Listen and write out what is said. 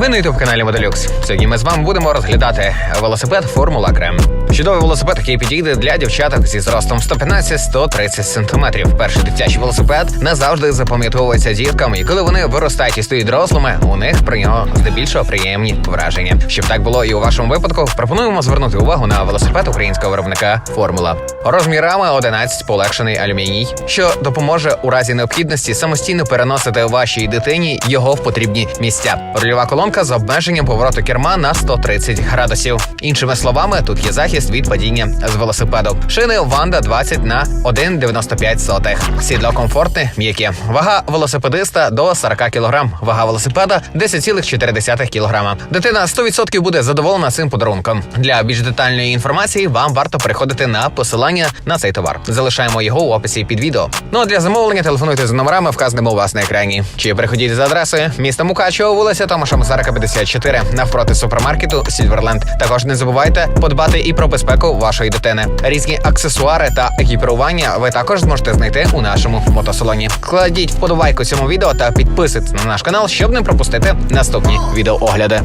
Ви на youtube каналі Моделюкс. Сьогодні ми з вами будемо розглядати велосипед Формула Крем. Чудовий велосипед, який підійде для дівчаток зі зростом 115-130 см. Перший дитячий велосипед назавжди запам'ятовується діткам, і коли вони виростають і стають дорослими, у них про нього здебільшого приємні враження. Щоб так було і у вашому випадку, пропонуємо звернути увагу на велосипед українського виробника Формула. Розмірами 11 полегшений алюміній, що допоможе у разі необхідності самостійно переносити вашій дитині його в потрібні місця. Рульова колонка з обмеженням повороту керма на 130 градусів. Іншими словами, тут є захист від падіння з велосипеду. Шини Ванда 20 на 1,95 сотих. Сідло комфортне, м'яке. Вага велосипедиста до 40 кг. Вага велосипеда 10,4 кг. Дитина 100% буде задоволена цим подарунком. Для більш детальної інформації вам варто переходити на посилання на цей товар. Залишаємо його у описі під відео. Ну а для замовлення телефонуйте за номерами, вказаними у вас на екрані. Чи переходіть за адресою міста Мукачево, вулиця Томаша Масарика 54, навпроти супермаркету Сільверленд. Також не забувайте подбати і про безпеку вашої дитини. Різні аксесуари та екіпірування ви також зможете знайти у нашому мотосалоні. Кладіть вподобайку цьому відео та підписуйтесь на наш канал, щоб не пропустити наступні відеоогляди.